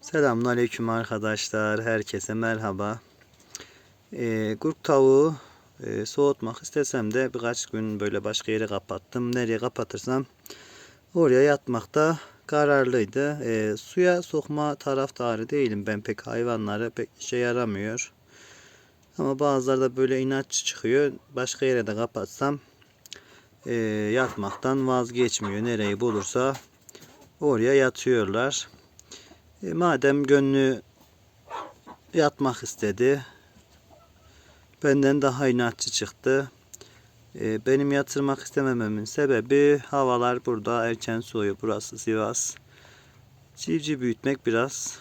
Selamünaleyküm arkadaşlar. Herkese merhaba. Ee, gurk tavuğu e, soğutmak istesem de birkaç gün böyle başka yere kapattım. Nereye kapatırsam oraya yatmakta kararlıydı. Ee, suya sokma taraftarı değilim. Ben pek hayvanları pek işe yaramıyor. Ama bazıları da böyle inatçı çıkıyor. Başka yere de kapatsam e, yatmaktan vazgeçmiyor. Nereyi bulursa oraya yatıyorlar. E, madem gönlü yatmak istedi, benden daha inatçı çıktı. E, benim yatırmak istemememin sebebi havalar burada erken soğuyor. Burası Sivas. Civciv büyütmek biraz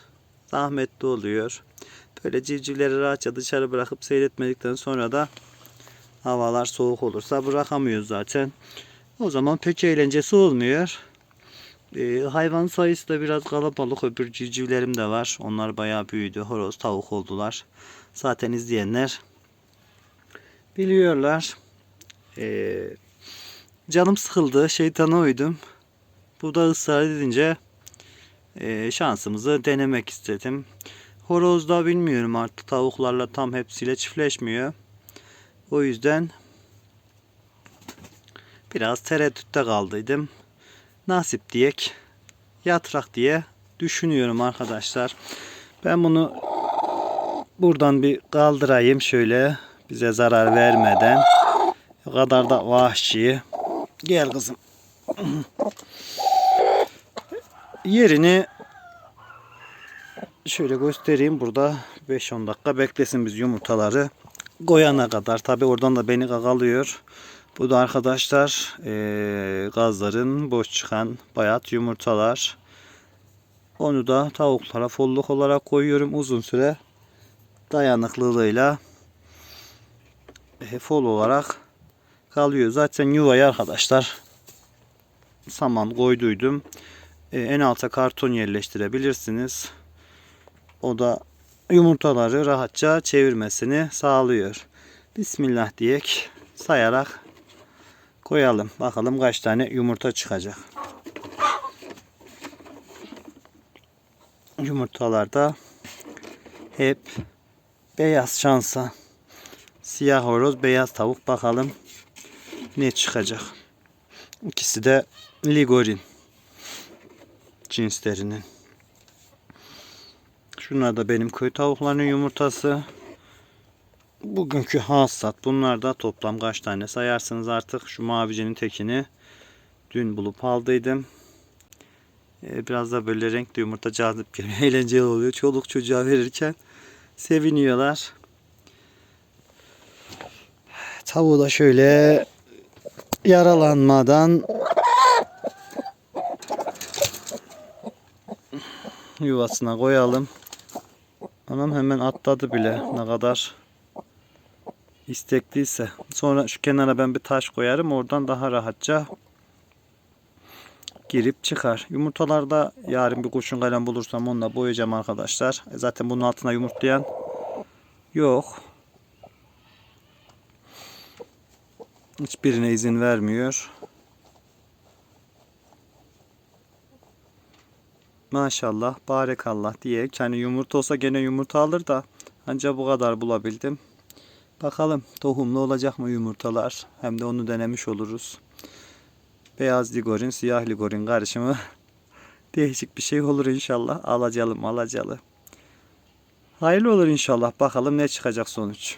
zahmetli oluyor. Böyle civcivleri rahatça dışarı bırakıp seyretmedikten sonra da havalar soğuk olursa bırakamıyoruz zaten. O zaman pek eğlencesi olmuyor. Ee, hayvan sayısı da biraz kalabalık. Öbür civcivlerim de var. Onlar bayağı büyüdü. Horoz, tavuk oldular. Zaten izleyenler biliyorlar. Ee, canım sıkıldı. Şeytana uydum. Bu da ısrar edince e, şansımızı denemek istedim. Horozda bilmiyorum artık tavuklarla tam hepsiyle çiftleşmiyor. O yüzden biraz tereddütte kaldıydım nasip diyek yatrak diye düşünüyorum arkadaşlar. Ben bunu buradan bir kaldırayım şöyle bize zarar vermeden. O kadar da vahşi. Gel kızım. Yerini şöyle göstereyim. Burada 5-10 dakika beklesin biz yumurtaları koyana kadar. Tabi oradan da beni kakalıyor. Bu da arkadaşlar eee, gazların boş çıkan bayat yumurtalar. Onu da tavuklara folluk olarak koyuyorum uzun süre dayanıklılığıyla e, fol olarak kalıyor. Zaten yuvayı arkadaşlar saman koyduydum. E, en alta karton yerleştirebilirsiniz. O da yumurtaları rahatça çevirmesini sağlıyor. Bismillah diyek sayarak koyalım. Bakalım kaç tane yumurta çıkacak. Yumurtalarda hep beyaz şansa. Siyah horoz, beyaz tavuk bakalım ne çıkacak. İkisi de ligorin cinslerinin. Şunlar da benim köy tavuklarının yumurtası. Bugünkü hasat. Bunlar da toplam kaç tane sayarsınız artık. Şu mavicinin tekini dün bulup aldıydım. Ee, biraz da böyle renkli yumurta cazip geliyor. Eğlenceli oluyor. Çoluk çocuğa verirken seviniyorlar. Tavuğu da şöyle yaralanmadan yuvasına koyalım. Anam hemen atladı bile. Ne kadar istekliyse. Sonra şu kenara ben bir taş koyarım. Oradan daha rahatça girip çıkar. Yumurtalarda yarın bir kurşun kalem bulursam onunla boyayacağım arkadaşlar. E Zaten bunun altına yumurtlayan yok. Hiçbirine izin vermiyor. Maşallah, barekallah diye. Yani yumurta olsa gene yumurta alır da ancak bu kadar bulabildim. Bakalım tohumlu olacak mı yumurtalar? Hem de onu denemiş oluruz. Beyaz ligorin, siyah ligorin karışımı değişik bir şey olur inşallah. Alacalı alacalı. Hayırlı olur inşallah. Bakalım ne çıkacak sonuç.